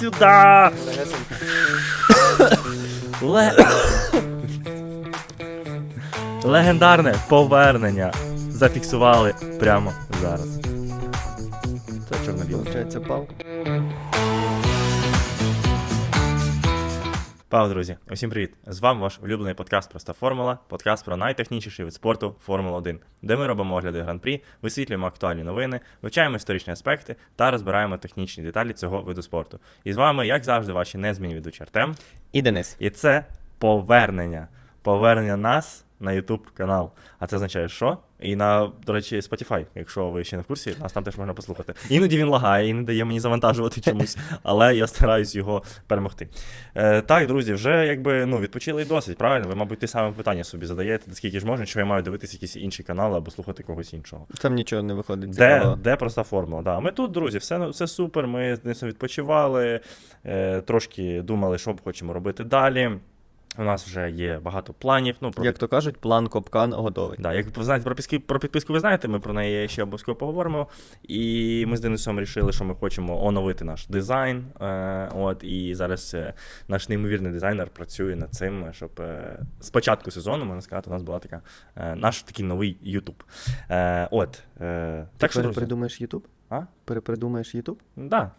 сюди! Ле... Легендарне повернення зафіксували прямо зараз. Це чорно-біло. Получається, пав. Друзі, усім привіт! З вами ваш улюблений подкаст Проста Формула, подкаст про найтехнічніший від спорту Формула 1, де ми робимо огляди гран-прі, висвітлюємо актуальні новини, вивчаємо історичні аспекти та розбираємо технічні деталі цього виду спорту. І з вами, як завжди, ваші незмінні ведучі Артем. І Денис. І це повернення. Повернення нас на YouTube канал. А це означає, що? І на, до речі, Spotify, якщо ви ще не в курсі, нас там теж можна послухати. Іноді він лагає і не дає мені завантажувати чомусь, але я стараюсь його перемогти. Е, так, друзі, вже якби ну, відпочили і досить, правильно? Ви, мабуть, ті саме питання собі задаєте, скільки ж можна, що я маю дивитися якісь інші канали або слухати когось іншого. Там нічого не виходить. Де, де проста формула? Да. Ми тут, друзі, все, все супер. Ми з відпочивали, е, трошки думали, що б хочемо робити далі. У нас вже є багато планів. Ну, про, Як то кажуть, план копкан готовий. да, як ви знаєте, про, підписки, про підписку ви знаєте, ми про неї ще обов'язково поговоримо. І ми з Денисом вирішили, що ми хочемо оновити наш дизайн. Е, от, і зараз е, наш неймовірний дизайнер працює над цим, щоб е, з початку сезону, можна сказати, у нас була така е, наш такий новий YouTube. Е, от, е, так що, друзі, перепридумаєш Ютуб? А? Перепридумаєш Ютуб? Да.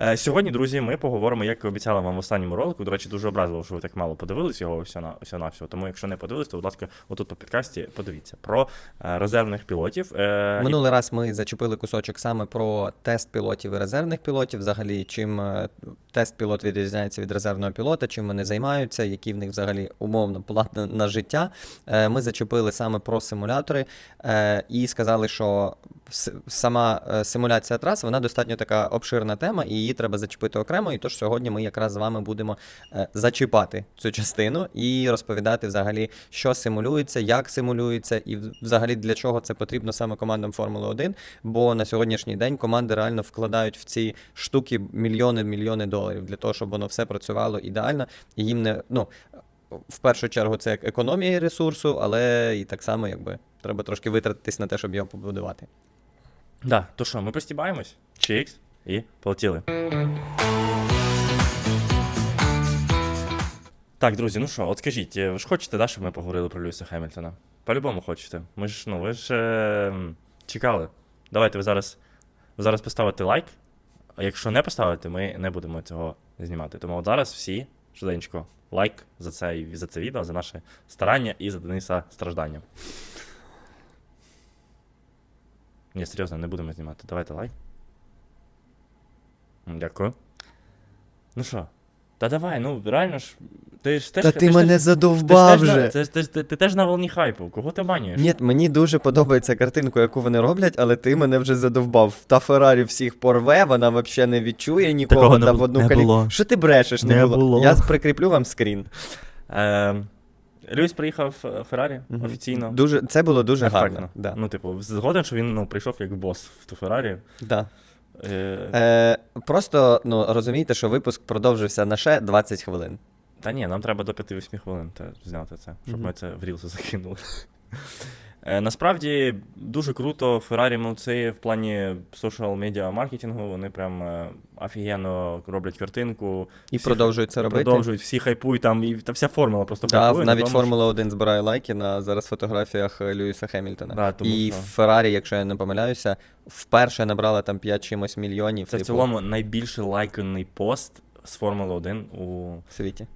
Е, Сьогодні, друзі, ми поговоримо, як і обіцяла вам в останньому ролику. До речі, дуже образливо, що ви так мало подивились його всього на всього. Тому, якщо не подивились, то, будь ласка, отут по підкасті подивіться про е, резервних пілотів. Е, і- Минулий раз ми зачепили кусочок саме про тест пілотів і резервних пілотів. Взагалі, чим е, тест пілот відрізняється від резервного пілота, чим вони займаються, які в них взагалі умовно план на, життя. Е, Ми зачепили саме про симулятори е, і сказали, що сама е, симуляція трас вона достатньо така обширна тема, і її треба зачепити окремо. І тож сьогодні ми якраз з вами будемо е, зачіпати цю частину і розповідати взагалі, що симулюється, як симулюється, і взагалі для чого це потрібно саме командам Формули 1. Бо на сьогоднішній день команди реально вкладають в ці штуки мільйони мільйони доларів для того, щоб воно все працювало ідеально, і їм не ну. В першу чергу це як економія ресурсу, але і так само, якби треба трошки витратитись на те, щоб його побудувати. Да. То що, ми пристібаємось? Чікс і полетіли. Так, друзі, ну що, от скажіть, ви ж хочете, да, щоб ми поговорили про Льюіса Хемільтона? По-любому хочете. Ми ж, ну, ви ж е, чекали. Давайте ви зараз, ви зараз поставите лайк. А якщо не поставите, ми не будемо цього знімати. Тому от зараз всі, швиденько, лайк за це, за це відео, за наше старання і за Дениса страждання. Ні, серйозно, не будемо знімати. Давайте лайк. Дякую. Ну що? Та давай, ну реально ж. Ти ж теж. Та ти ти мене теж- задовбав ти ж вже. Ж- ти, ти, ти теж на волні хайпу. Кого ти манюєш? Ні, мені дуже подобається картинку, яку вони роблять, але ти мене вже задовбав. Та Феррарі всіх порве, вона взагалі не відчує нікого Такого не та бу- в одну не калі. було. Що ти брешеш? Не, Не було. було. Я прикріплю вам скрін. Е, Льюіс приїхав е, Феррарі Мгм. офіційно. Дуже, це було дуже Ефектно. гарно. Да. Ну, типу, згоден, що він ну, прийшов як бос в ту Феррарі. Да. Е, Е, просто ну, розумієте, що випуск продовжився на ще 20 хвилин. Та ні, нам треба до 5-8 хвилин та, зняти це, щоб Мгм. ми це в Рілси закинули. Е, Насправді дуже круто. Феррарі молодці в плані social медіа маркетингу. Вони прям е, офігенно роблять картинку. І Всі продовжують це робити. Продовжують, всі хайпують там, і та вся формула просто Да, хайпує. навіть тому, Формула 1 збирає лайки на зараз фотографіях е, Льюіса Хемільтона. Да, тому і що- Феррарі, якщо я не помиляюся, вперше набрала там 5 чимось мільйонів. Це в типу, цілому найбільший лайканий пост з Формули 1 у в світі.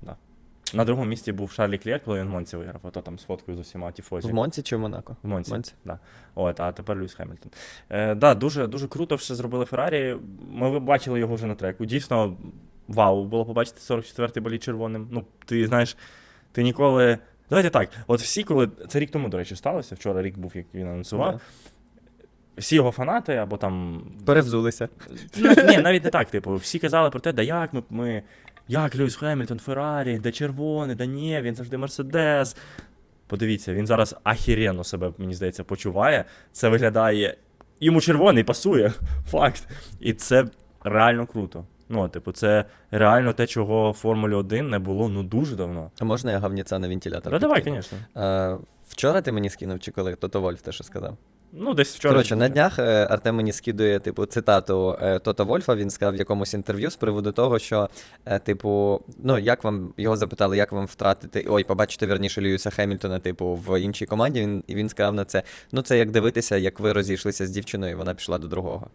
На другому місці був Шарлі Клєр, коли він в Монці виграв, ото там з фоткою з усіма тіфозі. В Монці чи в Монако? В Монці. Монці. Да. От, а тепер Льюіс Хемільтон. Е, да, дуже, дуже круто все зробили Феррарі. Ми бачили його вже на треку. Дійсно, вау, було побачити 44-й болід червоним. Ну, ти знаєш, ти ніколи. Давайте так. От всі, коли. Це рік тому, до речі, сталося. Вчора рік був, як він анонсував. Да. Всі його фанати або там Перевзулися. Ні, навіть не так. Типу, всі казали про те, да як ми. ми як Льюіс Хемільтон, Феррарі, де червоний, да ні, він завжди Мерседес. Подивіться, він зараз ахіренно себе, мені здається, почуває. Це виглядає. Йому червоний пасує. Факт. І це реально круто. Ну, типу, це реально те, чого в Формулі 1 не було ну дуже давно. А можна я гавніця на вентилятор? Ну давай, звісно. Е, вчора ти мені скинув, чи коли Тото Вольф те, що сказав? Ну, десь вчора. Коротше, на днях е, Артем мені скидує, типу, цитату е, Тота Вольфа. Він сказав в якомусь інтерв'ю з приводу того, що, е, типу, ну як вам його запитали, як вам втратити, ой, побачити верніше Льюіса Хемільтона, типу, в іншій команді. Він і він сказав на це: ну, це як дивитися, як ви розійшлися з дівчиною, і вона пішла до другого.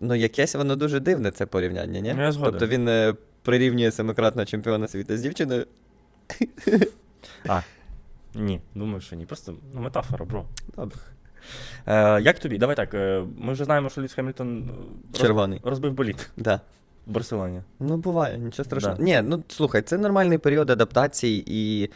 Ну, якесь воно дуже дивне, це порівняння, ні? Ну, я згоден. Тобто він прирівнює семикратного чемпіона світу з дівчиною. А, ні, думаю, що ні. Просто ну, метафора, бро. Добре. Е, як тобі? Давай так. Е, ми вже знаємо, що Льюіс Хемільтон е, роз- Червоний. розбив боліт Да. в Барселоні. Ну, буває, нічого страшного. Да. Ні, ну слухай, це нормальний період адаптації, і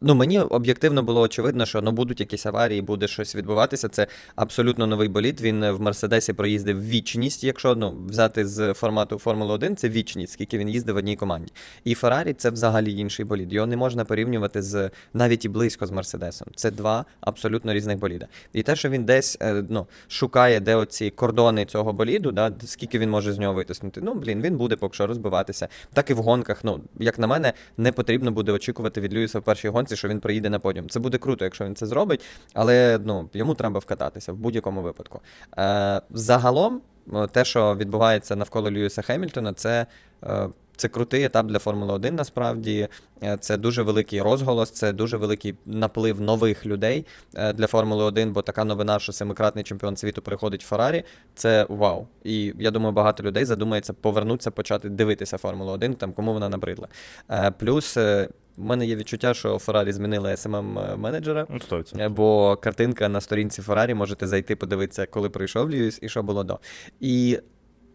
ну, мені об'єктивно було очевидно, що ну, будуть якісь аварії, буде щось відбуватися. Це абсолютно новий болід. Він в Мерседесі проїздив вічність, якщо ну, взяти з формату Формули 1, це вічність, скільки він їздив в одній команді. І Феррарі це взагалі інший болід. Його не можна порівнювати з навіть і близько з Мерседесом. Це два абсолютно різних боліда. І те, що він десь е, ну, шукає, де оці кордони цього боліду, да, скільки він може з нього витиснути. Ну, блін, він буде поки що розбиватися. Так і в гонках. Ну, як на мене, не потрібно буде очікувати від Льюіса в першій гонці, що він приїде на подіум. Це буде круто, якщо він це зробить, але ну, йому треба вкататися в будь-якому випадку. Е, загалом, е, те, що відбувається навколо Льюіса Хемільтона, це. е, Це крутий етап для Формули 1, насправді. Е, Це дуже великий розголос, це дуже великий наплив нових людей е, для Формули 1, бо така новина, що семикратний чемпіон світу переходить в Феррарі, це вау. І я думаю, багато людей задумається повернутися, почати дивитися Формулу 1, там кому вона набридла. Е, Плюс в мене є відчуття, що Феррарі змінили smm менеджера Ну, 100%. Е, Бо картинка на сторінці Феррарі можете зайти, подивитися, коли прийшов Льюіс і що було до. І,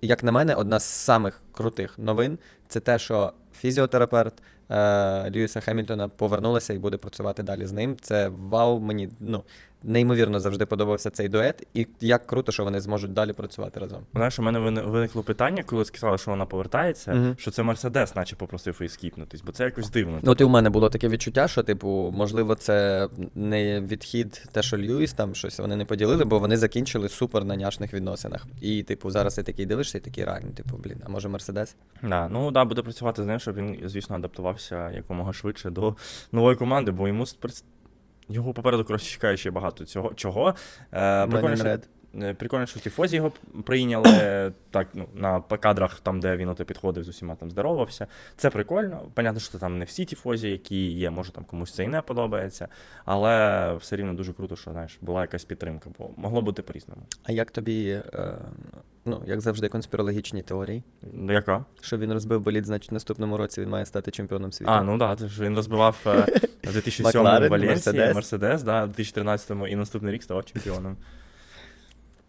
як на мене, одна з самих крутих новин це те, що фізіотерапевт е, Льюіса Хемільтона повернулася і буде працювати далі з ним. Це вау, мені ну, неймовірно завжди подобався цей дует. І як круто, що вони зможуть далі працювати разом. Знаєш, у мене виник- виникло питання, коли сказали, що вона повертається, Мгм. що це Мерседес, наче попросив її скіпнутись, бо це якось дивно. Ну, от і у мене було таке відчуття, що, типу, можливо, це не відхід, те, що Льюіс там щось вони не поділили, бо вони закінчили супер на няшних відносинах. І, типу, зараз ти такий дивишся і такий реально, типу, блін, а може Мерседес? Да, ну да, буде працювати з ним, щоб він, звісно, адаптувався якомога швидше до нової команди, бо йому його попереду коротше чекає ще багато цього чого. Е, прикольно, що, прикольно, що Тіфозі його прийняли так, ну, на кадрах, там, де він ото підходив з усіма там здоровався. Це прикольно. Понятно, що там не всі тіфозі, які є, може там комусь це і не подобається, але все рівно дуже круто, що знаєш, була якась підтримка, бо могло бути по-різному. А як тобі, е, ну, як завжди, конспірологічні теорії? Ну, Яка? Що він розбив болід, значить, в наступному році він має стати чемпіоном світу. А, ну так, да, він розбивав е, в 2007 Макларен, в Валенсії, Мерседес. Да, в 2013 і наступний рік ставав чемпіоном.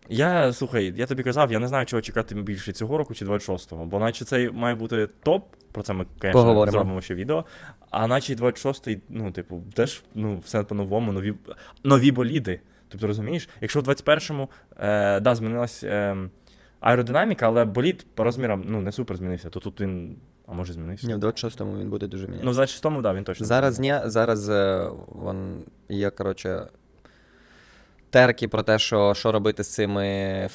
Я, слухай, я тобі казав, я не знаю, чого чекати більше цього року чи 26-го, бо наче це має бути топ, про це ми, звісно, Поговоримо. зробимо ще відео. А наче 26-й, ну, типу, теж ну, все по-новому, нові, нові боліди. Тобто, розумієш, якщо в 21-му, е, да, змінилась е, аеродинаміка, але болід по розмірам ну, не супер змінився, то тут він, а може змінився. Ні, в 26-му він буде дуже міняти. Ну, в 26-му, да, він точно. Зараз ні, зараз е, вон, є, коротше, терки про те, що, що робити з цими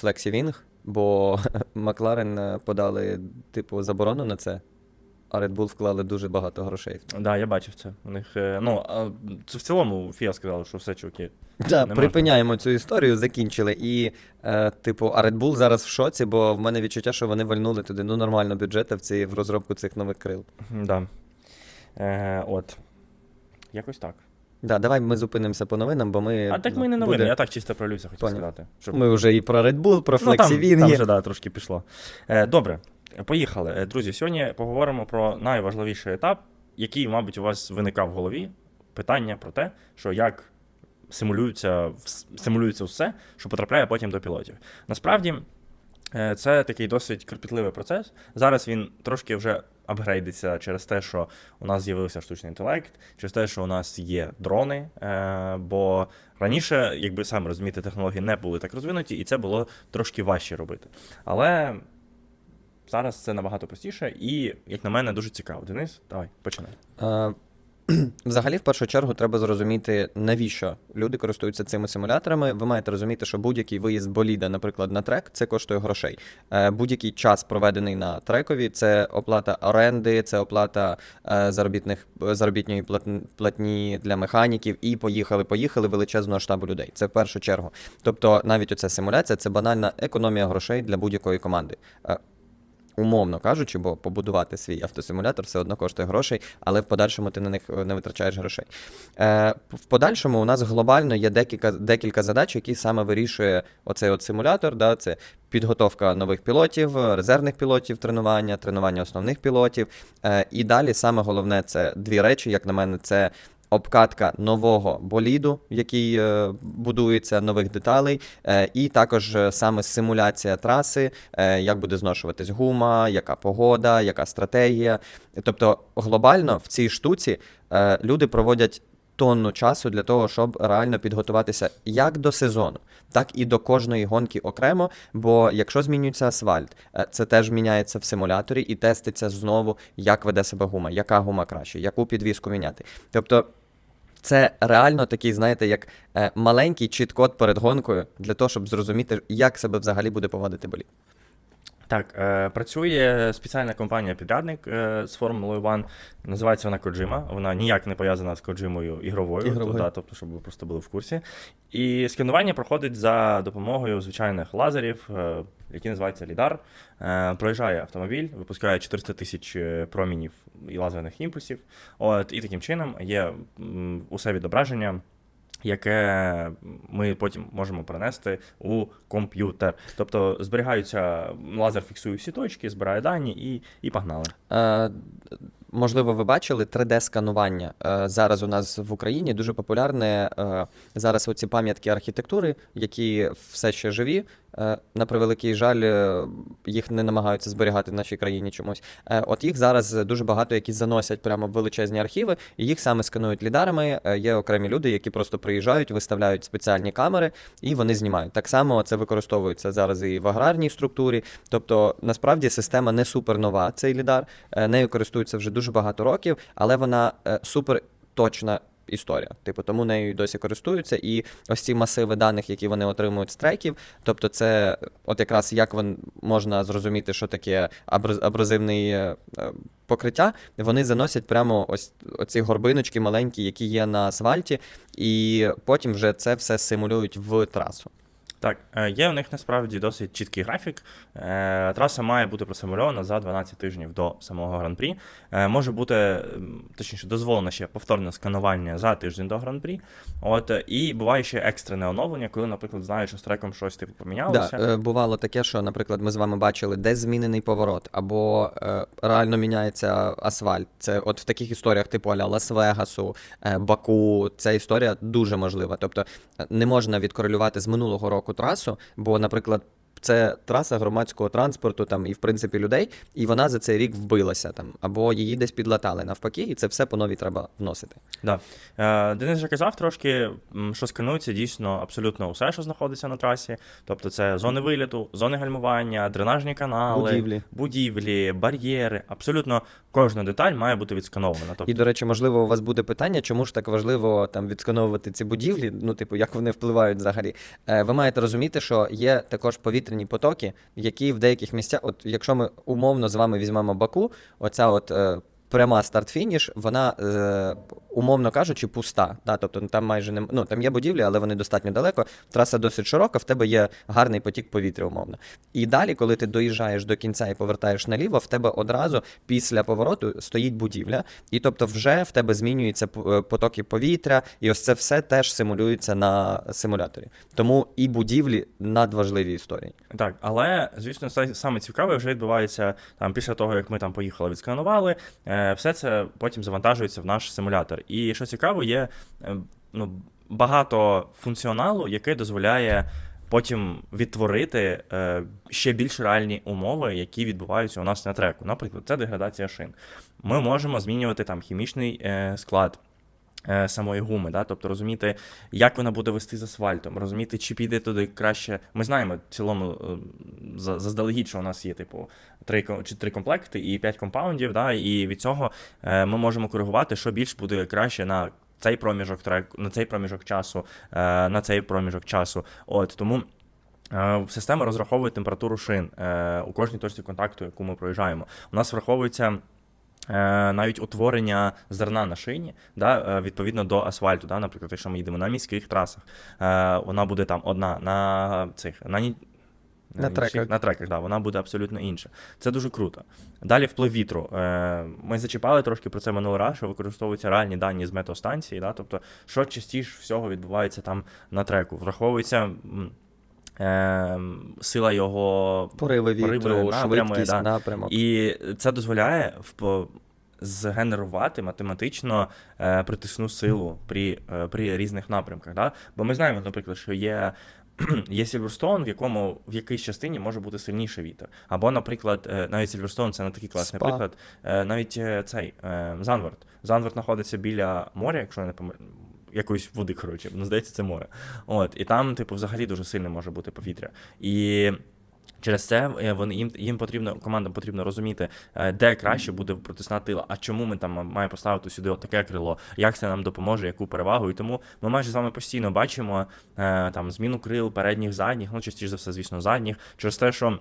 FlexiWing, бо Макларен е, подали, типу, заборону на це, а Red Bull вклали дуже багато грошей. Так, да, я бачив це. У них, е, ну, це в цілому FIA сказала, що все чуваки. Да, припиняємо цю історію, закінчили. І, е, типу, а Red Bull зараз в шоці, бо в мене відчуття, що вони вальнули туди ну, нормально бюджету в, ці, в розробку цих нових крил. Да. Е, от. Якось так. Да, давай ми зупинимося по новинам, бо ми. А так ми не новини, буде- я так чисто про Люся хотів Поняв. сказати. Щоб... Ми вже і про Red Bull, про ну, там, там вже да, трошки пішло. Е, добре, поїхали. Е, Друзі, сьогодні поговоримо про найважливіший етап, який, мабуть, у вас виникав в голові. Питання про те, що як симулюється, симулюється все, що потрапляє потім до пілотів. Насправді, е, це такий досить кропітливий процес. Зараз він трошки вже апгрейдиться через те, що у нас з'явився штучний інтелект, через те, що у нас є дрони. Е, бо раніше, якби саме розумієте, технології не були так розвинуті, і це було трошки важче робити. Але зараз це набагато простіше і, як на мене, дуже цікаво. Денис, давай, починай. Е, Взагалі, в першу чергу, треба зрозуміти, навіщо люди користуються цими симуляторами. Ви маєте розуміти, що будь-який виїзд боліда, наприклад, на трек, це коштує грошей. Е, Будь-який час проведений на трекові, це оплата оренди, це оплата е, заробітних заробітної платн- платні для механіків, і поїхали, поїхали величезного штабу людей. Це в першу чергу. Тобто, навіть оця симуляція це банальна економія грошей для будь-якої команди. Умовно кажучи, бо побудувати свій автосимулятор все одно коштує грошей, але в подальшому ти на них е, не витрачаєш грошей. Е, в подальшому у нас глобально є декілька, декілька задач, які саме вирішує оцей от симулятор. Да, це підготовка нових пілотів, резервних пілотів, тренування, тренування основних пілотів. Е, і далі саме головне це дві речі, як на мене, це. Обкатка нового боліду, який е, будується, нових деталей, е, і також е, саме симуляція траси, е, як буде зношуватись гума, яка погода, яка стратегія. Тобто, глобально в цій штуці е, люди проводять тонну часу для того, щоб реально підготуватися як до сезону, так і до кожної гонки окремо. Бо якщо змінюється асфальт, е, це теж міняється в симуляторі і теститься знову, як веде себе гума, яка гума краще, яку підвіску міняти. Тобто. Це реально такий, знаєте, як е, маленький чіт-код перед гонкою для того, щоб зрозуміти, як себе взагалі буде поводити болід. Так, е, працює спеціальна компанія-підрядник е, з Формулою One. Називається вона Kojima. Вона ніяк не пов'язана з Kojimою ігровою, Ігровою. то, да, тобто, щоб ви просто були в курсі. І сканування проходить за допомогою звичайних лазерів, е, які називаються лідар. Е, проїжджає автомобіль, випускає 400 тисяч е, промінів і лазерних імпульсів. От, і таким чином є усе відображення. Яке ми потім можемо перенести у комп'ютер. Тобто зберігаються, лазер фіксує всі точки, збирає дані і, і погнали. Е, можливо, ви бачили 3D-сканування. Е, зараз у нас в Україні дуже популярне е, зараз оці пам'ятки архітектури, які все ще живі. Е, на превеликий жаль, е, їх не намагаються зберігати в нашій країні чомусь. Е, от їх зараз дуже багато, які заносять прямо в величезні архіви, і їх саме сканують лідарами. Є окремі люди, які просто приїжджають, виставляють спеціальні камери і вони знімають. Так само це використовується зараз і в аграрній структурі. Тобто, насправді система не супер нова, цей лідар. Нею користуються вже дуже багато років, але вона супер точна. Історія, типу, тому нею досі користуються, і ось ці масиви даних, які вони отримують з треків, тобто це от якраз як вон, можна зрозуміти, що таке абраз- абразивний е, е, покриття, вони заносять прямо ось оці горбиночки маленькі, які є на асфальті, і потім вже це все симулюють в трасу. Так, е, є у них насправді досить чіткий графік. Е, Траса має бути просимульована за 12 тижнів до самого гран-прі. Е, Може бути, точніше, дозволено ще повторне сканування за тиждень до гран-прі. От, і буває ще екстрене оновлення, коли, наприклад, знаєш, що з треком щось типу помінялося. Да, бувало таке, що, наприклад, ми з вами бачили, десь змінений поворот, або реально міняється асфальт. Це от в таких історіях, типу аля Лас-Вегасу, Баку, ця історія дуже можлива. Тобто не можна відкорелювати з минулого року трасу, бо, наприклад. Це траса громадського транспорту там і в принципі людей, і вона за цей рік вбилася там, або її десь підлатали навпаки, і це все по новій треба вносити. Да. Е, Денис вже казав трошки, що сканується дійсно абсолютно усе, що знаходиться на трасі. Тобто це зони виліту, зони гальмування, дренажні канали, Будівлі. будівлі, бар'єри. Абсолютно кожна деталь має бути відсканована. Тобто, І, до речі, можливо, у вас буде питання, чому ж так важливо там відскановувати ці будівлі, ну, типу, як вони впливають взагалі. Е, ви маєте розуміти, що є також повітряні потоки, які в деяких місцях, от якщо ми умовно з вами візьмемо Баку, оця от. Е, Пряма старт-фініш, вона, е, умовно кажучи, пуста. Да? Тобто там майже не ну, там є будівлі, але вони достатньо далеко. Траса досить широка, в тебе є гарний потік повітря, умовно. І далі, коли ти доїжджаєш до кінця і повертаєш наліво, в тебе одразу після повороту стоїть будівля, і тобто вже в тебе змінюються е, потоки повітря, і ось це все теж симулюється на симуляторі. Тому і будівлі надважливі історії. Так, але звісно, саме цікаве вже відбувається там після того, як ми там поїхали, відсканували. Е, Все це потім завантажується в наш симулятор. І що цікаво, є е, ну, багато функціоналу, який дозволяє. Потім відтворити е, ще більш реальні умови, які відбуваються у нас на треку. Наприклад, це деградація шин. Ми можемо змінювати там хімічний склад самої гуми, да? тобто розуміти, як вона буде вести з асфальтом, розуміти, чи піде туди краще. Ми знаємо в цілому е, заздалегідь, що у нас є, типу, три, чи три комплекти і п'ять компаундів, да? і від цього е, ми можемо коригувати, що більш буде краще на цей проміжок трек, на цей проміжок часу, е, на цей проміжок часу. От тому. Е, Система розраховує температуру шин е, у кожній точці контакту, яку ми проїжджаємо. У нас враховується е, навіть утворення зерна на шині, да, е, відповідно до асфальту. Да, наприклад, якщо ми їдемо на міських трасах, е, вона буде там одна на цих на ні. На треках. На треках, да, вона буде абсолютно інша. Це дуже круто. Далі вплив вітру. Е, Ми зачіпали трошки про це минулий раз, що використовуються реальні дані з метеостанції, да, тобто, що частіше всього відбувається там на треку. Враховується е, сила його Пориви вітру, швидкість, да. напрямок. і це дозволяє в- згенерувати математично е, притисну силу при, е, при різних напрямках. Да? Бо ми знаємо, наприклад, що є. Є Сільверстоун, в якому в якійсь частині може бути сильніший вітер. Або, наприклад, е, навіть Сільверстоун це не такий класний Спа. приклад. Е, Навіть е, цей е, Занвард. Занвард знаходиться біля моря, якщо я не помиляю. Якоїсь води, коротше, ну здається, це море. От, і там, типу, взагалі дуже сильне може бути повітря. І Через це е, вони їм їм потрібно командам потрібно розуміти, е, де краще буде протисна тила, а чому ми там маємо поставити сюди таке крило, як це нам допоможе, яку перевагу. І тому ми майже з вами постійно бачимо е, там зміну крил передніх, задніх, ну частіше за все, звісно, задніх, через те, що.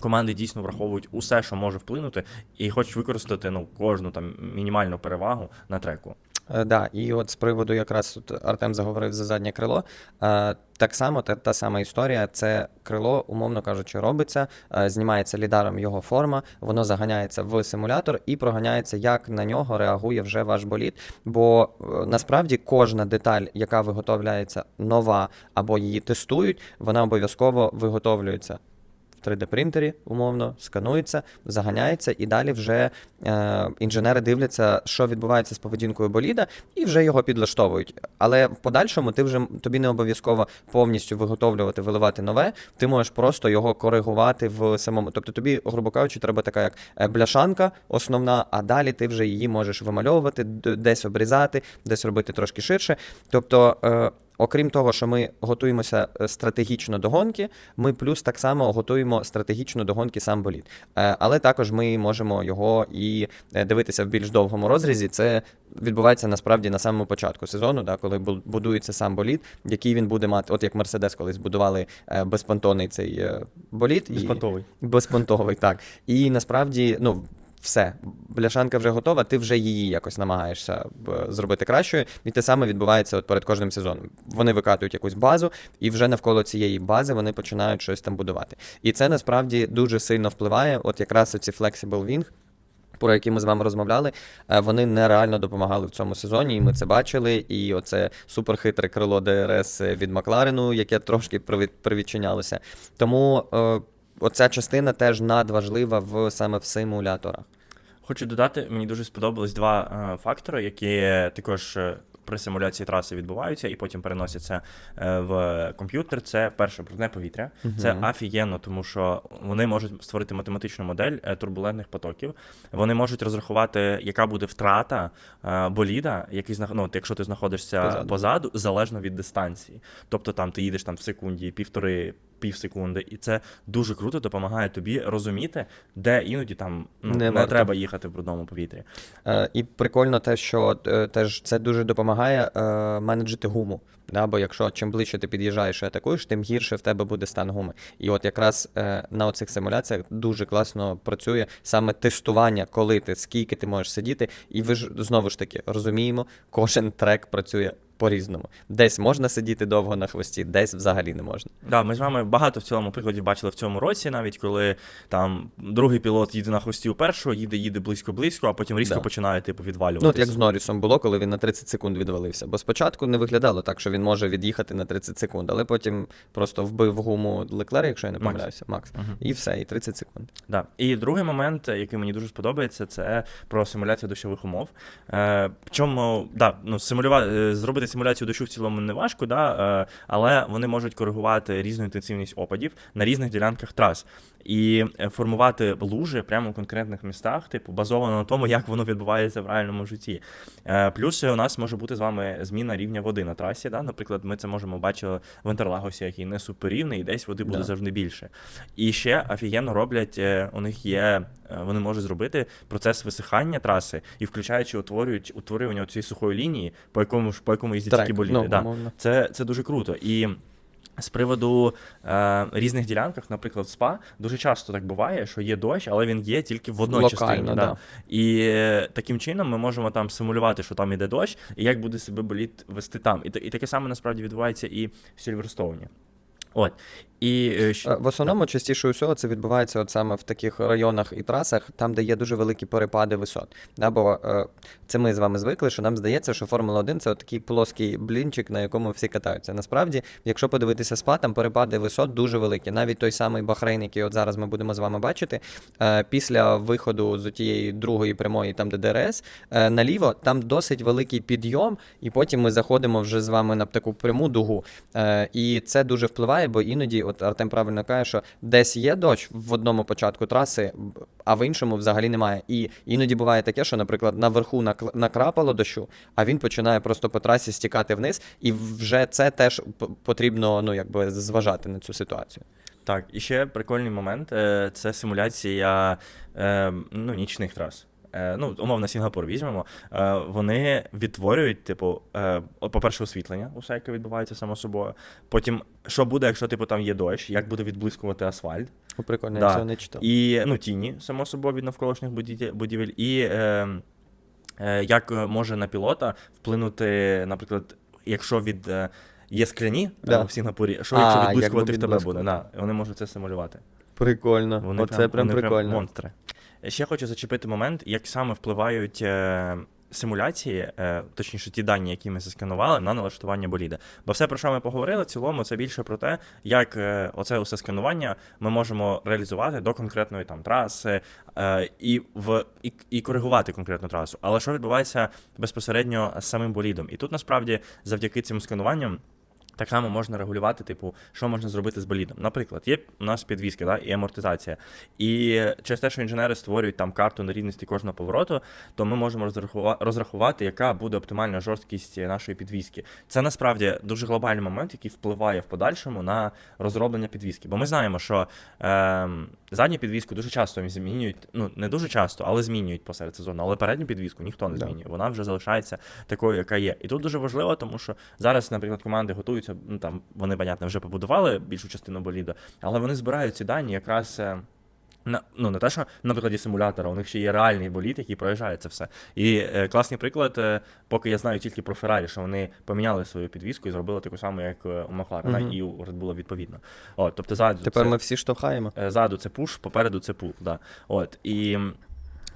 Команди дійсно враховують усе, що може вплинути, і хочуть використати ну кожну там мінімальну перевагу на треку. Е, Да, і от з приводу якраз тут Артем заговорив за заднє крило. Е, Так само та, та сама історія. Це крило, умовно кажучи, робиться, е, знімається лідаром його форма, воно заганяється в симулятор і проганяється, як на нього реагує вже ваш болід. Бо насправді кожна деталь, яка виготовляється нова або її тестують, вона обов'язково виготовлюється. В 3D-принтері, умовно, сканується, заганяється, і далі вже е, інженери дивляться, що відбувається з поведінкою боліда, і вже його підлаштовують. Але в подальшому ти вже тобі не обов'язково повністю виготовлювати, виливати нове. Ти можеш просто його коригувати в самому. Тобто тобі, грубо кажучи, треба така як е, бляшанка основна, а далі ти вже її можеш вимальовувати, десь обрізати, десь робити трошки ширше. Тобто. Е, Окрім того, що ми готуємося е, стратегічно до гонки, ми плюс так само готуємо стратегічно до гонки сам болід. Е, Але також ми можемо його і е, дивитися в більш довгому розрізі. Це відбувається насправді на самому початку сезону, да, коли бу- будується сам болід, який він буде мати. От як Мерседес колись будували безпонтонний цей е, болід. і- Безпонтовий. Безпонтовий, так. І насправді, ну. Все, бляшанка вже готова, ти вже її якось намагаєшся зробити кращою. І те саме відбувається от перед кожним сезоном. Вони викатують якусь базу, і вже навколо цієї бази вони починають щось там будувати. І це насправді дуже сильно впливає. От якраз оці Flexible Wing, про які ми з вами розмовляли, е, вони нереально допомагали в цьому сезоні, і ми це бачили. І оце суперхитре крило ДРС від Макларену, яке трошки привідчинялося. Тому е, оця частина теж надважлива в саме в симуляторах. Хочу додати, мені дуже сподобались два е, фактори, які також е, при симуляції траси відбуваються і потім переносяться е, в комп'ютер. Це перше брудне повітря. Це Мгм. офігенно, тому що вони можуть створити математичну модель е, турбулентних потоків. Вони можуть розрахувати, яка буде втрата е, боліда, який ну, якщо ти знаходишся Позаду. позаду. залежно від дистанції. Тобто там ти їдеш там в секунді, півтори. Пів секунди, і це дуже круто допомагає тобі розуміти, де іноді там ну, Не не, треба їхати в брудному повітрі. Е, І прикольно те, що е, теж це дуже допомагає е, менеджити гуму. Да? Бо якщо чим ближче ти під'їжджаєш і атакуєш, тим гірше в тебе буде стан гуми. І от якраз е, на оцих симуляціях дуже класно працює саме тестування, коли ти, скільки ти можеш сидіти. І ви ж знову ж таки розуміємо, кожен трек працює по-різному. Десь можна сидіти довго на хвості, десь взагалі не можна. Да, ми з вами багато в цілому прикладів бачили в цьому році, навіть коли там другий пілот їде на хвості у першого, їде, їде близько-близько, а потім різко Да. починає типу відвалюватися. Ну, от як з Норрісом було, коли він на 30 секунд відвалився. Бо спочатку не виглядало так, що він він може від'їхати на 30 секунд, але потім просто вбив гуму Леклер, якщо я не помиляюся, Макс. Мгм. І все, і 30 секунд. Да. І другий момент, який мені дуже сподобається, це про симуляцію дощових умов. Е, Причому, да, ну, симулюва... е, зробити симуляцію дощу в цілому не важко, да, е, але вони можуть коригувати різну інтенсивність опадів на різних ділянках трас. І е, формувати лужи прямо в конкретних містах, типу, базовано на тому, як воно відбувається в реальному житті. Е, Плюс у нас може бути з вами зміна рівня води на трасі. Да? Наприклад, ми це можемо бачити в Інтерлагосі, який не суперрівний, і десь води буде Да. завжди більше. І ще офігенно роблять, е, у них є, е, вони можуть зробити процес висихання траси і включаючи утворюють утворювання цієї сухої лінії, по якому ж по якому їздять такі боліди. ну, да. Це, це дуже круто. І з приводу е, різних ділянках, наприклад, СПА, дуже часто так буває, що є дощ, але він є тільки в одній Локально, частині. да. І е, таким чином ми можемо там симулювати, що там іде дощ, і як буде себе боліт вести там. І, і таке саме насправді відбувається і в Сільверстоуні. От. І, е, Е, В основному частіше усього це відбувається от саме в таких районах і трасах, там, де є дуже великі перепади висот. Да, бо е, це ми з вами звикли, що нам здається, що Формула 1 це такий плоский блінчик, на якому всі катаються. Насправді, якщо подивитися спа, там перепади висот дуже великі. Навіть той самий Бахрейн, який от зараз ми будемо з вами бачити, після виходу з тієї другої прямої, там де ДРС, наліво, там досить великий підйом, і потім ми заходимо вже з вами на таку пряму дугу. І це дуже впливає, бо іноді, от Артем правильно каже, що десь є дощ в одному початку траси, а в іншому взагалі немає. І іноді буває таке, що, наприклад, наверху накрапало дощу, а він починає просто по трасі стікати вниз, і вже це теж потрібно ну, якби зважати на цю ситуацію. Так, і ще прикольний момент е, це симуляція е, ну, нічних трас. Е, Ну, умовно, Сінгапур візьмемо. Е, Вони відтворюють, типу, е, по-перше, освітлення, усе, яке відбувається само собою. Потім, що буде, якщо типу там є дощ, як буде відблискувати асфальт, О, Прикольно, Да. я цього не читав. і ну, тіні, само собою, від навколишніх будівель, і е, е, як може на пілота вплинути, наприклад, якщо від. е, Є скляні Да. в Сінгапурі, що А, якщо відблискувати в тебе буде, да, вони можуть це симулювати. Прикольно. Вони Оце прям, вони прикольно. монстри. Ще хочу зачепити момент, як саме впливають е, симуляції, е, точніше, ті дані, які ми засканували, на налаштування боліда. Бо все, про що ми поговорили, в цілому, це більше про те, як е, оце усе сканування ми можемо реалізувати до конкретної там траси і, в, і, і коригувати конкретну трасу. Але що відбувається безпосередньо з самим болідом? І тут насправді завдяки цим скануванням. Так само можна регулювати, типу, що можна зробити з болідом. Наприклад, є у нас підвіски да, і амортизація. І через те, що інженери створюють там карту на рівності кожного повороту, то ми можемо розрахувати яка буде оптимальна жорсткість нашої підвіски. Це насправді дуже глобальний момент, який впливає в подальшому на розроблення підвіски. Бо ми знаємо, що ем, задню підвіску дуже часто змінюють, ну не дуже часто, але змінюють посеред сезону. Але передню підвіску ніхто не Да. змінює. Вона вже залишається такою, яка є. І тут дуже важливо, тому що зараз, наприклад, команди готуються. Ну там вони, понятно, вже побудували більшу частину боліда, але вони збирають ці дані якраз. Е, На, ну, не те, що на прикладі симулятора, у них ще є реальний боліт, який проїжджає це все. І е, класний приклад, е, поки я знаю тільки про Феррарі, що вони поміняли свою підвіску і зробили таку саму, як е, у Макларена, Мгм. і у Red Bull відповідно. От, тобто ззаду Тепер це, ми всі штовхаємо. е, ззаду це пуш, попереду це пул. Да. От, і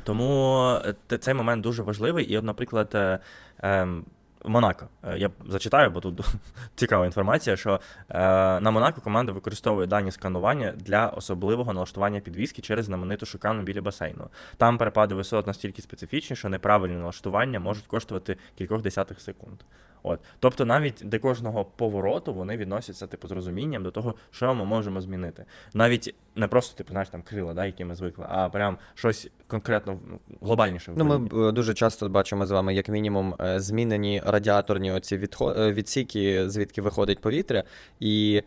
тому е, цей момент дуже важливий. І, от, наприклад, е, ем, Монако. Е, Я зачитаю, бо тут цікава інформація, що е, на Монако команда використовує дані сканування для особливого налаштування підвіски через знамениту шукану біля басейну. Там перепади висот настільки специфічні, що неправильне налаштування можуть коштувати кількох десятих секунд. От. Тобто навіть до кожного повороту вони відносяться типу, з розумінням до того, що ми можемо змінити. Навіть не просто, типу, знаєш, там крила, да, які ми звикли, а прям щось конкретно ну, глобальніше. Ну, ми е, дуже часто бачимо з вами, як мінімум, змінені радіаторні оці відхо- е, відсіки, звідки виходить повітря, і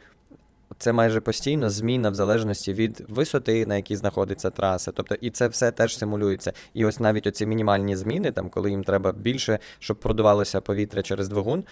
це майже постійно зміна в залежності від висоти, на якій знаходиться траса. Тобто, і це все теж симулюється. І ось навіть оці мінімальні зміни, там, коли їм треба більше, щоб продувалося повітря через двигун.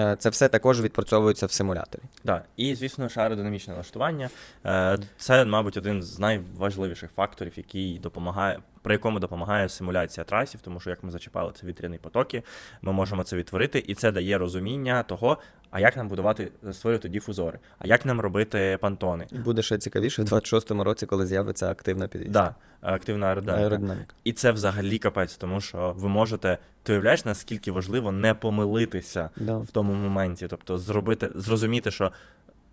Е, Це все також відпрацьовується в симуляторі. Да. І, звісно, аеродинамічне налаштування. Е, Це, мабуть, один з найважливіших факторів, який допомагає, при якому допомагає симуляція трасів, тому що як ми зачіпали, це вітряні потоки, ми можемо це відтворити, і це дає розуміння того, а як нам будувати, створювати дифузори, а як нам робити пантони. І буде ще цікавіше в 26-му році, коли з'явиться активна підвізка. Да, активна аеродинаміка. Аеродинаміка. І це взагалі капець, тому що ви можете, ти уявляєш, наскільки важливо не помилитися Да. в тому цьому моменті. Тобто, зробити, зрозуміти, що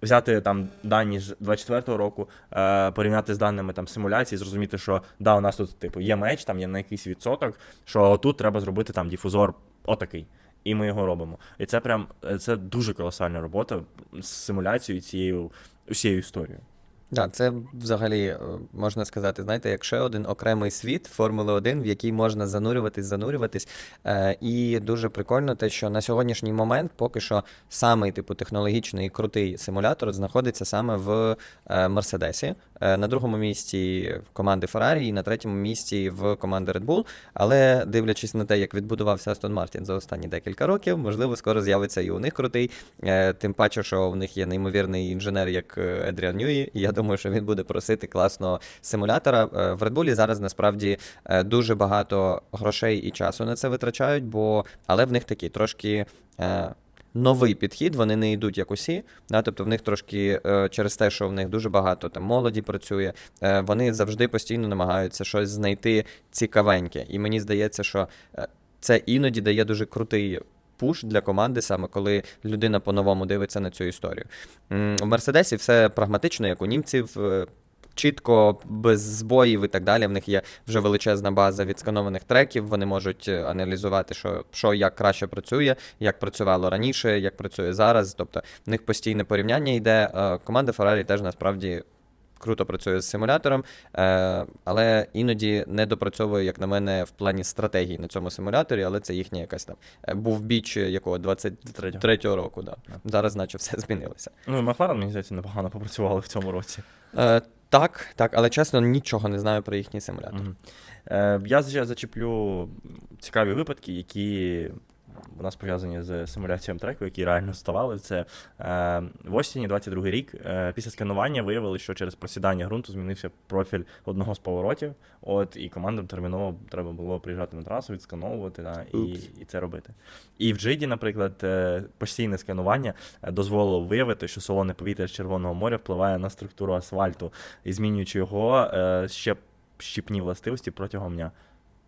взяти там дані з 24-го року, е, порівняти з даними там симуляції, зрозуміти, що да, у нас тут типу є меч, там є на якийсь відсоток, що тут треба зробити там діфузор отакий. І ми його робимо. І це прям е, це дуже колосальна робота з симуляцією цією усією історією. Так, це взагалі е, можна сказати, знаєте, як ще один окремий світ Формули 1, в який можна занурюватись, занурюватись. Е, і дуже прикольно те, що на сьогоднішній момент поки що самий типу технологічний крутий симулятор знаходиться саме в е, Мерседесі. Е, на другому місці в команди Ferrari і на третьому місці в команди Red Bull. Але дивлячись на те, як відбудувався Астон Мартін за останні декілька років, можливо, скоро з'явиться і у них крутий. Е, Тим паче, що в них є неймовірний інженер, як Едріан Ньюї. Я думаю, що він буде просити класного симулятора. Е, В Red Bull зараз насправді дуже багато грошей і часу на це витрачають, бо але в них такі трошки. Новий підхід, вони не йдуть як усі. Да? Тобто в них трошки е, через те, що в них дуже багато там молоді працює, е, вони завжди постійно намагаються щось знайти цікавеньке. І мені здається, що е, це іноді дає дуже крутий пуш для команди, саме коли людина по-новому дивиться на цю історію. У Мерседесі все прагматично, як у німців. Чітко, без збоїв і так далі. В них є вже величезна база відсканованих треків. Вони можуть е, аналізувати, що, що як краще працює, як працювало раніше, як працює зараз. Тобто в них постійне порівняння йде. Е, Команда Ferrari теж насправді круто працює з симулятором, е, але іноді не допрацьовує, як на мене, в плані стратегії на цьому симуляторі, але це їхня якась там. Був біч якого 23-го року. Да. Зараз, наче, все змінилося. Ну, і Макларен, мені здається, непогано попрацювали в цьому році. Так, так, але чесно, нічого не знаю про їхній симулятор. Угу. Е, я ще зачеплю цікаві випадки, які у нас пов'язані з симуляцією треку, які реально ставали. Це е, в осені 22 рік. Е, після сканування виявили, що через просідання ґрунту змінився профіль одного з поворотів. От і командам терміново треба було приїжджати на трасу, відскановувати да, і, і це робити. І в Джиді, наприклад, е, постійне сканування е, дозволило виявити, що солоне повітря з Червоного моря впливає на структуру асфальту і змінюючи його е, ще щіпні властивості протягом дня.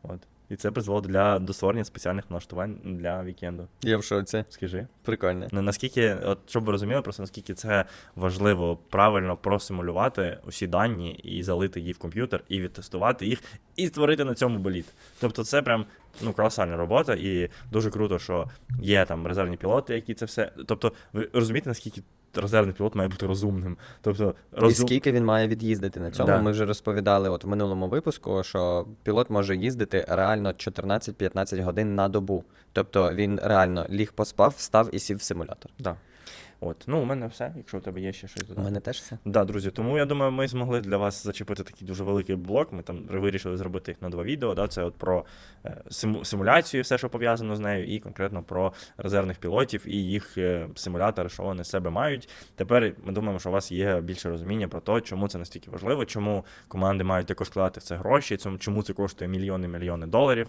От. І це призвело для до створення спеціальних налаштувань для вікенду. Я в шоці. Скажи. Прикольно. Ну, наскільки, от щоб ви розуміли, просто наскільки це важливо правильно просимулювати усі дані і залити їх в комп'ютер, і відтестувати їх, і створити на цьому боліт. Тобто це прям ну, колосальна робота, і дуже круто, що є там резервні пілоти, які це все. Тобто, ви розумієте, наскільки резервний пілот має бути розумним. Тобто, І скільки він має від'їздити на цьому? Да. Ми вже розповідали от в минулому випуску, що пілот може їздити реально 14-15 годин на добу. Тобто він реально ліг поспав, встав і сів в симулятор. Да. От, ну, у мене все, якщо у тебе є ще щось У мене теж все. Да, друзі, тому я думаю, ми змогли для вас зачепити такий дуже великий блок. Ми там вирішили зробити їх на два відео. Да? Це от про е, симу- симуляцію, все, що пов'язано з нею, і конкретно про резервних пілотів і їх е, симулятори, що вони з себе мають. Тепер ми думаємо, що у вас є більше розуміння про те, чому це настільки важливо, чому команди мають також вкладати в це гроші, чому це коштує мільйони мільйони доларів.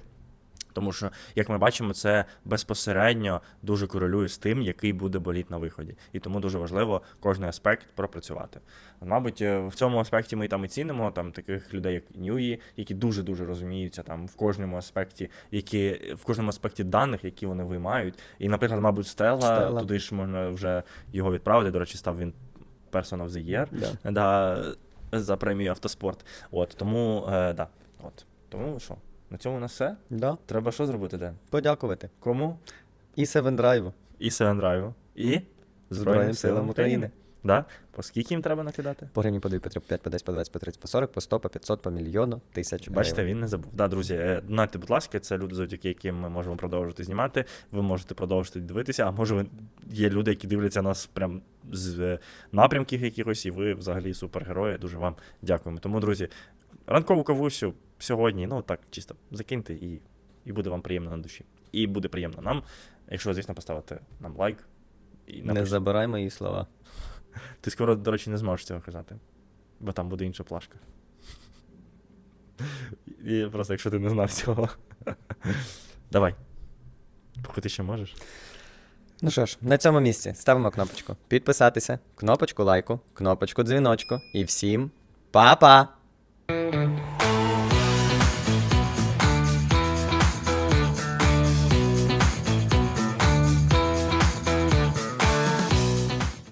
Тому що, як ми бачимо, це безпосередньо дуже корелює з тим, який буде боліт на виході. І тому дуже важливо кожний аспект пропрацювати. Мабуть, е, в цьому аспекті ми там і цінимо там таких людей, як Ньюї, які дуже дуже розуміються там в кожному аспекті, які в кожному аспекті даних, які вони виймають. І, наприклад, мабуть, Стелла, Стелла. туди ж можна вже його відправити. До речі, став він Person of the Year Да. да, за премію автоспорт. От тому, е, да, от. Тому що, на цьому у нас все. Да. Треба що зробити, Ден? Подякувати. Кому? І Seven Drive. І Севендрайву. І Збройним силам України. Да? По скільки їм треба накидати? По гривні, по 2, по 3, по 5, по 10, по 20, по 30, по 40, по 100, по 500, по мільйону, тисяч Бачите, він не забув. Да, друзі, е, будь ласка, це люди, завдяки яким ми можемо продовжувати знімати. Ви можете продовжити дивитися, а може ви є люди, які дивляться нас прям з е, напрямків якихось, і ви взагалі супергерої. Дуже вам дякуємо. Тому, друзі, ранкову кавусю сьогодні, ну так, чисто закиньте, і, і буде вам приємно на душі. І буде приємно нам, якщо, звісно, поставите нам лайк. І Не забирай мої слова. Ти скоро, до речі, не зможеш цього казати, бо там буде інша плашка. І просто якщо ти не знав цього. Давай. Поки ти ще можеш. Ну що ж, на цьому місці ставимо кнопочку підписатися, кнопочку лайку, кнопочку дзвіночку і всім па-па!